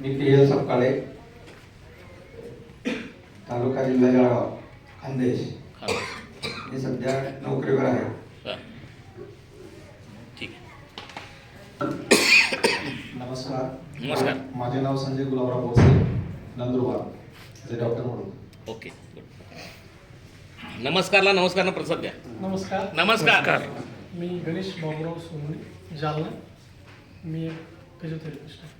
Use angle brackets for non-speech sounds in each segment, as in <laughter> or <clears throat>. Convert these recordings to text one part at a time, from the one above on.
मी P L Sapkale तालुका जिल्हा जळगाव खानदेश. हा मी सध्या नोकरीवर आहे. हा. नमस्कार. नमस्कार. माझे नाव संजय गुलाबराव भोसले नंदुरबार जे डॉक्टर म्हणून. Okay good. नमस्कारला नमस्कार ना प्रसाद द्या नमस्कार. नमस्कार. मी गणेश बाबुराव सोमणी जालना. मी एक फिजिओथेरपिस्ट आहे.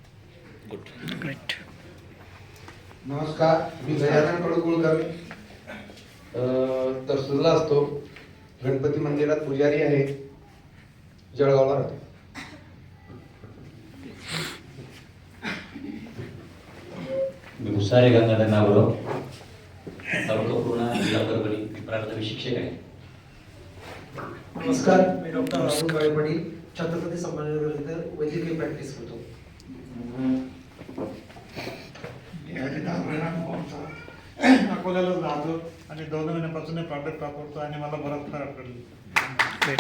गुड ग्रेट नमस्कार मी गजानन कडकुळकर तरसुरला असतो. गणपती मंदिरात पुजारी आहे. जळगावला राहतो. मी भुसारे गंगाधर नागराव. तालुका पूर्णा जिल्हा परभणी मी प्राथमिक शिक्षक आहे. नमस्कार मी डॉक्टर राहुल काळे पाटील छत्रपती संभाजीनगर वैद्यकीय प्रॅक्टिस करतो. अकोल्याला राहतो आणि दोन महिन्यापासून प्रॉडक्ट वापरतो आणि मला बराच फरक पडला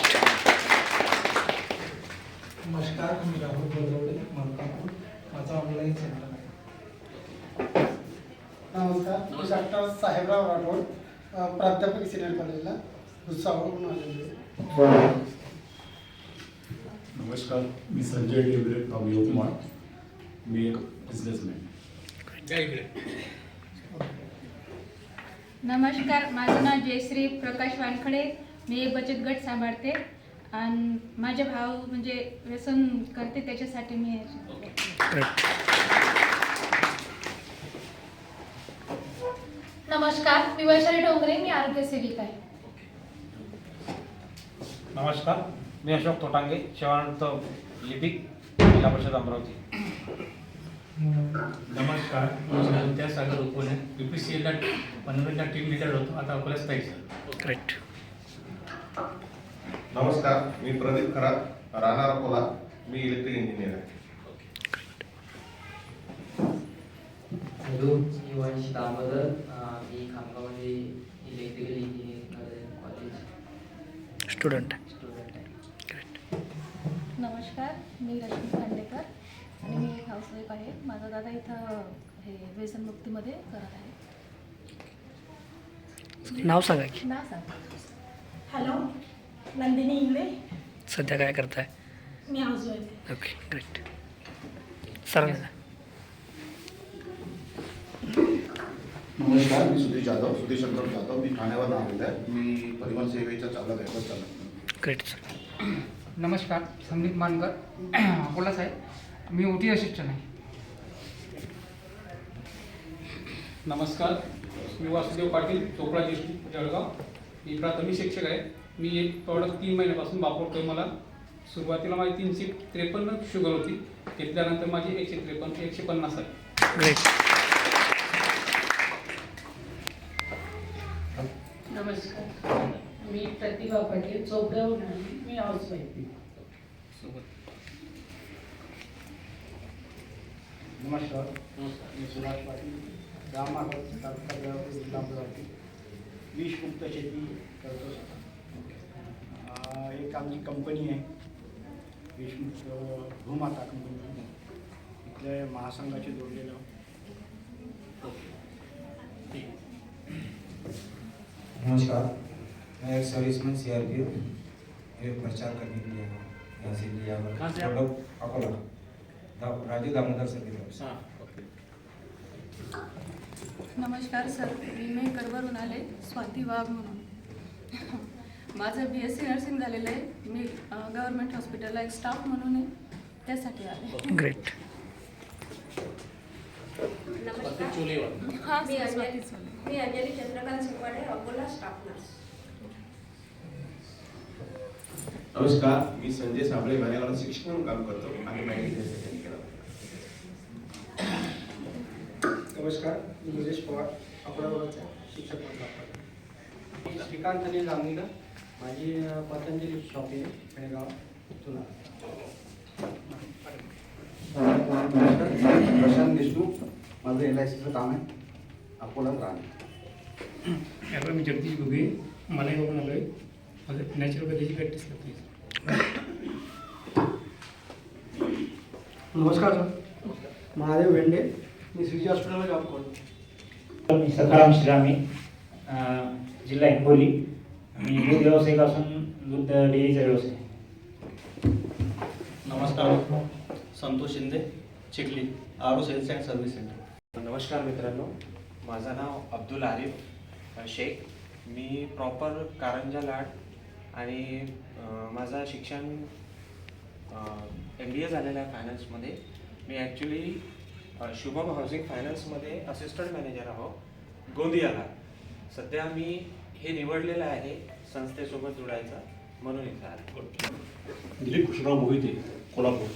नमस्कार मी राहुल बलवडे मलकापूर. माझा ऑनलाईन सेंटर आहे. नमस्कार मी डॉक्टर साहेबराव राठोड प्राध्यापक सिनियर कॉलेजला भुसावळहून आलेलो आहे. नमस्कार मी संजय फ्रॉम यवतमाळ मी एक बिझनेसमॅन नमस्कार माझं नाव जयश्री प्रकाश वानखडे. मी एक बचत गट सांभाळते. आणि माझे भाऊ म्हणजे व्यसन करते त्याच्यासाठी मी नमस्कार मी वैशाली डोंगरे मी आरोग्य सेविका आहे. नमस्कार मी अशोक तोटांगे सेवानंत लिपिक जिल्हा परिषद अमरावती. नमस्कार. मी Vidyasagar Upole U P C एला पनवेलला टीम लिडर होतो. आता अकोल्याच स्थायिक झालो. ग्रेट नमस्कार. मी प्रदीप खरात राहणार अकोला. मी इलेक्ट्रिक इंजिनियर आहे. हॅलो मी वंश दामोदर. अं, मी खामगावमध्ये electrical engineering college student student आहे ग्रेट नमस्कार मी रश्मी खांडेकर आणि हाऊसवाईफ आहे माझा दादा इथं हे व्यसनमुक्तीमध्ये करत आहे. नाव सांगा की. नाव सांग. हॅलो नंदिनी इंगळे. सध्या काय करताय? मी हाऊसवाईफ ओके ग्रेट सर नमस्कार मी सुधीर जाधव सुधीर शंकर जाधव. मी ठाण्यावर आलेलो आहे. मी परिवहन सेवेचा चालक आहे. बस चालक. ग्रेट सर नमस्कार संदीप मानकर. <clears throat> अकोलाच आहे मी ओटी असिस्टंट आहे नमस्कार. मी वासुदेव पाटील चोपडा डिस्ट्रिक्ट जळगाव. मी प्राथमिक शिक्षक आहे. मी एक प्रॉडक्ट तीन महिन्यापासून वापरतोय मला. सुरुवातीला माझी तीनशे त्रेपन्न शुगर होती. घेतल्यानंतर माझी एकशे त्रेपन्न एकशे पन्नास आहे. नमस्कार. मी प्रतिभा पाटील आहे मी हाऊसवाईफ नमस्कार. मी सुभाष पाटील मागवत तालुका जिल्हा अमरावती. विषमुक्त शेती करतो एक आमची कंपनी आहे. विषमुक्त भूमाता कंपनी इथल्या महासंघाशी जोडलेलं नमस्कार. मैं एक सर्विसमैन सी आर पी एक प्रचार करने के लिए हूँ. यहाँ से लिया? प्रोडक्ट अकोला। दा- राजू दामोदर सर की तरफ से हां ओके. नमस्कार सर. मी मेकरवरून आले. स्वाती वाघ म्हणून. माझं बी एस सी नर्सिंग झालेलं आहे. मी गव्हर्नमेंट हॉस्पिटलला एक स्टाफ म्हणून आहे. त्यासाठी आले. ग्रेट हां मी अंजली- स्वाती सोनवणे. मी अंजली चंद्रकांत शिंगवाडे अकोला स्टाफ नर्स नमस्कार. मी संजय साबळे माझ्याकडे शिक्षक म्हणून काम करतो. आणि केलं नमस्कार मी निलेश पवार अकोलावरचा शिक्षक म्हणून मी श्रीकांत अनिल जामनीला माझी पतंजली शॉप आहे खेडेगाव तुला. प्रशांत देशमुख माझं एल आय सीचं काम आहे अकोल्यात राहणे यावर मी जगदीश घुगे मला बघून आलो आहे. माझं नॅचरोपॅथीची प्रॅक्टिस करते नमस्कार सर. महादेव भेंडे मी श्रीजी हॉस्पिटलला जॉब करतो मी सखाराम श्रीरामी जिल्हा हिंगोली. मी दूध व्यावसायिक असून दूध डेअरीचा व्यवसाय. नमस्कार Santosh Shinde Chikhli RO sales and service centre. नमस्कार मित्रांनो माझं नाव अब्दुल आरिफ शेख. मी प्रॉपर कारंजा लाट आणि माझं शिक्षण एम बी ए झालेलं आहे फायनान्समध्ये. मी ॲक्च्युली शुभम हाऊसिंग फायनान्समध्ये असिस्टंट मॅनेजर आहो गोंदियाला. सध्या मी हे निवडलेलं आहे संस्थेसोबत जुडायचं म्हणून इथं आलो. दिलीप कृष्णराव मोहिते कोल्हापूर.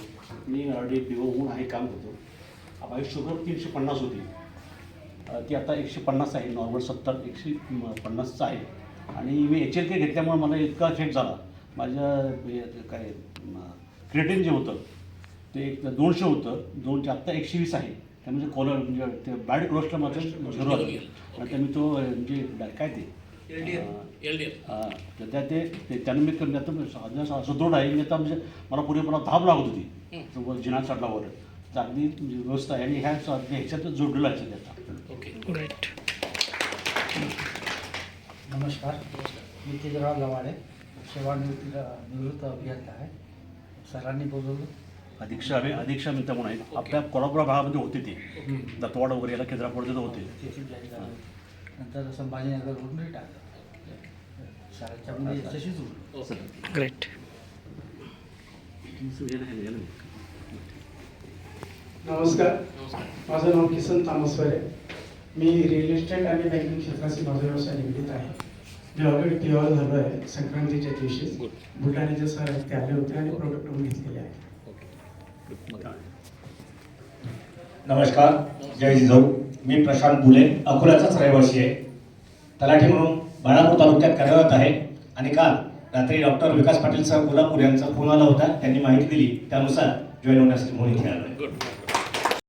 मी ऑलरेडी पी ओ म्हणून आहे काम करतो. माझी शुगर तीनशे पन्नास होती. ती आता एकशे पन्नास आहे नॉर्मल सत्तर एकशे पन्नासचं आहे. आणि मी एच एल के घेतल्यामुळे मला इतका इफेक्ट झाला. माझं काय क्रिएटिन जे होतं ते एक दोनशे होतं. दोनशे आत्ता एकशे वीस आहे. त्यामध्ये कोलर म्हणजे ते बॅड कोलेस्ट्रॉल माझं झिरो आलं आणि ते मी तो म्हणजे काय ते? हा, तर त्या ते त्यानं मी कमी आता सुदृढ आहे. मी आता म्हणजे मला पूर्वी मला धाप लागत होती. तो जिना चढलावर तर अगदी म्हणजे व्यवस्था आहे. आणि ह्या ह्याच्यात जोडलेलं आहे सध्या आता. ओके. राईट नमस्कार. मी तेजराव गवाडे सेवानिवृत्तीला निवृत्त अभियंता आहे. सरांनी बोलवलं. अधीक्षा अधीक्षा मित्र म्हणून आहेत आपल्या कोल्हापूर भागामध्ये होते ते. दत्तवाड वगैरे याला केंद्रापूर तिथं होते. तेथील जाहीर झालं. नंतर संभाजीनगरवरून रिटायर सरांच्या मध्ये तशी जोडलो ग्रेट. नमस्कार. माझं नाव किसन तामस्वरे. मी रिअल इस्टेट आणि बँकिंग क्षेत्राशी माझा व्यवसाय निगडीत आहे. मी ऑलरेडी पी झालो आहे. संक्रांतीच्या दिवशी बुलढाण्याचे सर आहेत ते आले होते आणि प्रोडक्ट घेतलेले आहे नमस्कार जय जिजाऊ. मी प्रशांत बुले अकोल्याचाच रहिवासी आहे. तलाठी म्हणून बाळापूर तालुक्यात कार्यरत आहे आणि काल रात्री डॉक्टर विकास पाटील सर कोल्हापूर यांचा फोन आला होता. त्यांनी माहिती दिली. त्यानुसार जॉईन होण्यासाठी म्हणून इथे आलो